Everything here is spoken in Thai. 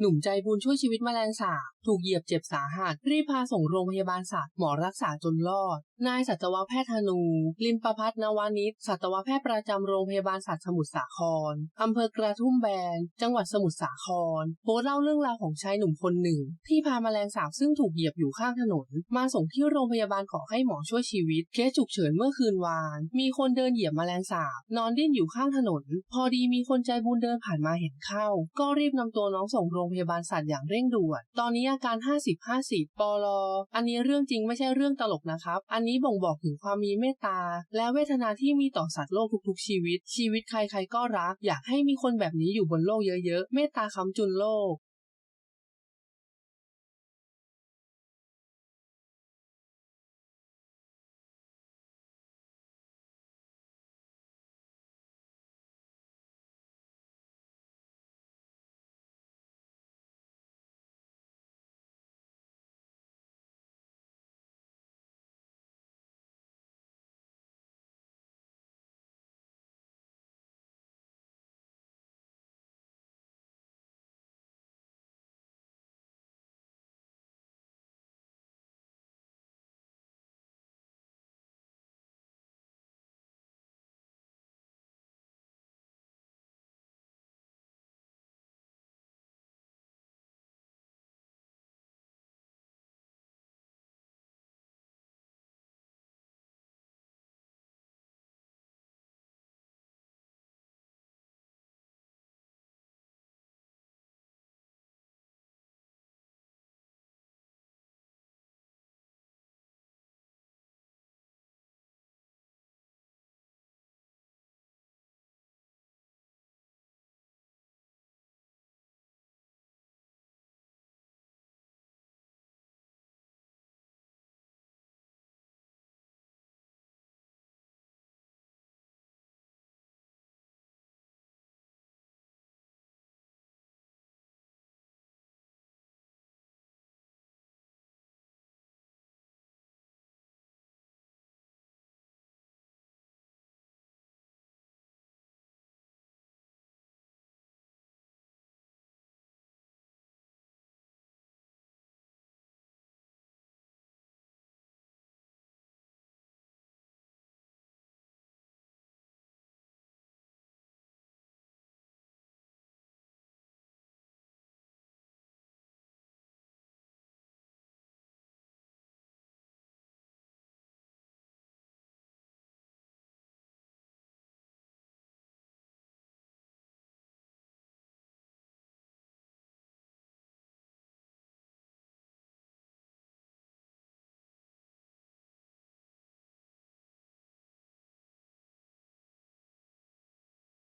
หนุ่มใจบุญช่วยชีวิตแมลงสาบ ถูกเหยียบเจ็บสาหัส รีบพาส่งโรงพยาบาลสัตว์หมอรักษาจนรอด นายสัตวแพทย์ธนู ลิมประพัฒนวานิชสัตวแพทย์ประจำโรงพยาบาลสัตว์สมุทรสาครอำเภอกระทุ่มแบน จังหวัดสมุทรสาครโพสเล่าเรื่องราวของชายหนุ่มคนหนึ่ง ที่พาแมลงสาบซึ่งถูกเหยียบอยู่ข้างถนน มาส่งที่โรงพยาบาลขอให้หมอช่วยชีวิต เคสฉุกเฉินเมื่อคืนวาน มีคนเดินเหยียบแมลงสาบ นอนดิ้นอยู่ข้างถนน พอดีมีคนใจบุญเดินผ่านมาเห็นเข้า ก็รีบนำตัวน้องส่งโรงพยาบาลสัตว์อย่างเร่งด่วน ตอนนี้อาการ 50-50 ปลออันนี้เรื่องจริงไม่ใช่เรื่องตลกนะครับ อันนี้บ่งบอกถึงความมีเมตตา และเวทนาที่มีต่อสัตว์โลกทุกๆชีวิต ชีวิตใครๆก็รัก อยากให้มีคนแบบนี้อยู่บนโลกเยอะๆ เมตตาคำจุนโลก